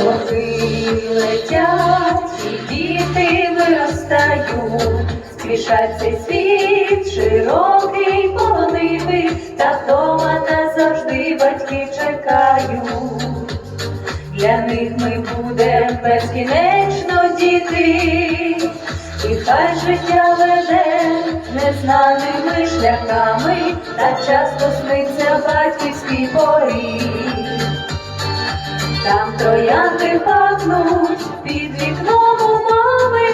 Роки летять, і діти виростають, спішать цей світ широкий полонити, та вдома назавжди батьки чекають. Для них ми будем безкінечно діти, і хай життя веде незнаними шляхами, та часто сниться батьківський поріг. Там троянди пахнуть під вікном у мами,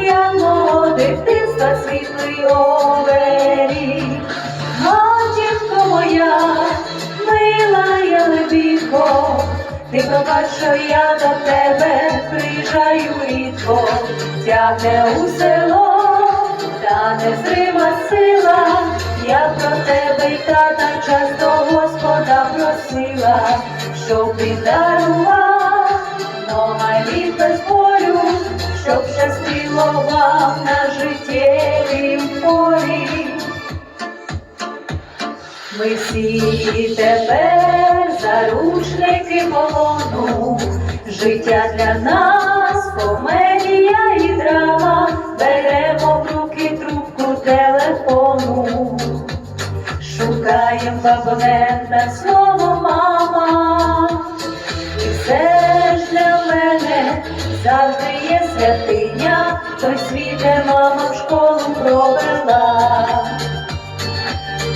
як мого дитинства світлий оберіг. Матінко моя, мила я лебідко, ти пробач, що я до тебе приїжджаю рідко, тягне у село, та незрима сила, я про тебе й тата часто Господа просила, щоб він життєвім полі. Ми всі тепер заручники полону, життя для нас комедія і драма, беремо в руки трубку телефону, шукаємо абонента слово мама, і все ж для мене завжди є святиня, світ, мама в школу провела.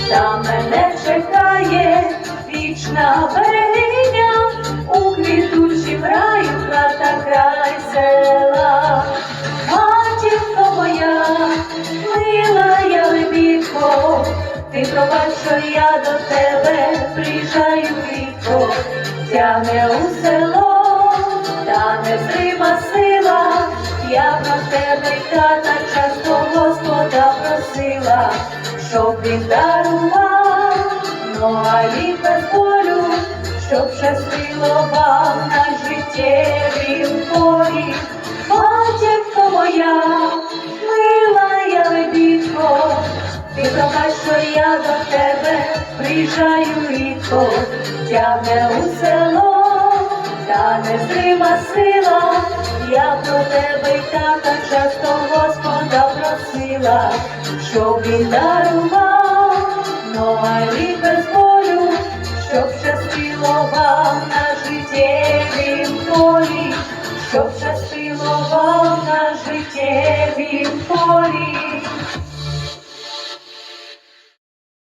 Там мене чекає вічна берегиня, у квітучім раю хата край села. Матінко моя, мила я лебідко, ти пробач, що я до тебе приїжджаю рідко, тягне у село, та незрима сила, я про й тата часто Господа просила, щоб він дарував нога літ без болю, щоб щастило вам на життєвім полі. Матінко моя, мила я лебідко, ти пробач, що я до тебе приїжджаю рідко, тягне у село, та незрима сила, я про тебе й тата часто Господа просила, щоб він дарував літ без болю, щоб щастило вам на життєвім полі, щоб щастило вам на життєвім полі.